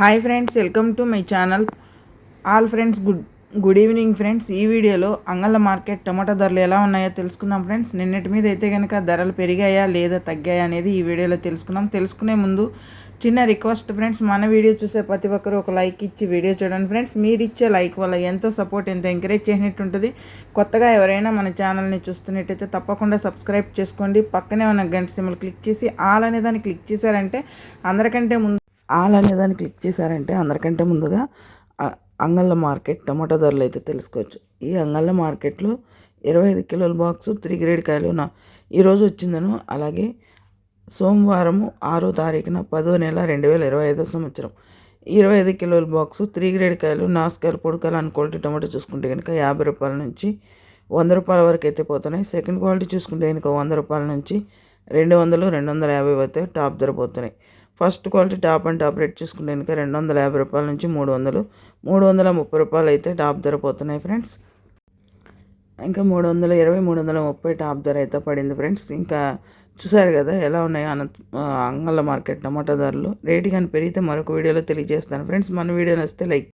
Hi friends welcome to my channel all friends good good evening friends ఈ వీడియోలో అంగళ్ళ market టమాటా ధరలు ఎలా ఉన్నాయో తెలుసుకుందాం ఫ్రెండ్స్ నిన్నటి మీద అయితే కనుక ధరలు పెరిగాయా లేదా తగ్గాయా అనేది ఈ వీడియోలో తెలుసుకుందాం. తెలుసుకునే ముందు చిన్న రిక్వెస్ట్ ఫ్రెండ్స్ మన వీడియో చూసే ప్రతి ఒక్కరు ఒక లైక్ ఇచ్చి వీడియో చూడండి ఫ్రెండ్స్ మీరు ఇచ్చే లైక్ వల్ల ఎంతో సపోర్ట్ ఎంతో ఎంకరేజ్ చేసినట్టు ఉంటుంది. కొత్తగా ఎవరైనా మన ఛానల్ని చూస్తున్నట్టయితే తప్పకుండా సబ్స్క్రైబ్ చేసుకోండి. పక్కనే ఉన్న గంట సిమ్లు క్లిక్ చేసి ఆల్ అనే దాన్ని క్లిక్ చేశారంటే అందరికంటే ముందు ఆల్ అనే దాన్ని క్లిక్ చేశారంటే అందరికంటే ముందుగా అంగళ్ళ మార్కెట్ టమాటా ధరలు అయితే తెలుసుకోవచ్చు. ఈ అంగళ్ళ మార్కెట్లో ఇరవై ఐదు కిలోల బాక్సు త్రీ గ్రేడ్ కాయలు నా ఈరోజు వచ్చిందను. అలాగే సోమవారము ఆరో తారీఖున పదో నెల రెండు వేల ఇరవై ఐదో సంవత్సరం. ఇరవై ఐదు కిలోల బాక్సు త్రీ గ్రేడ్ కాయలు నాసుకాయలు పొడికాయలు అన్ క్వాలిటీ టమాటో చూసుకుంటే కనుక యాభై రూపాయల నుంచి వంద రూపాయల వరకు అయితే పోతున్నాయి. సెకండ్ క్వాలిటీ చూసుకుంటే కనుక వంద రూపాయల నుంచి రెండు వందలు రెండు వందల యాభై అయితే టాప్ ధర పోతున్నాయి. First quality top and top rate చూసుకుంటే కనుక రెండు వందల యాభై రూపాయల నుంచి మూడు వందలు మూడు వందల ముప్పై రూపాయలు అయితే టాప్ ధర పోతున్నాయి ఫ్రెండ్స్. ఇంకా మూడు వందల ఇరవై మూడు వందల ముప్పై టాప్ ధర అయితే పడింది ఫ్రెండ్స్. ఇంకా చూసారు కదా ఎలా ఉన్నాయి అన అంగళ్ళ మార్కెట్ టమాటా ధరలు. రేటు కానీ పెరిగితే మరొక వీడియోలో తెలియజేస్తాను ఫ్రెండ్స్. మన వీడియో నచ్చితే లైక్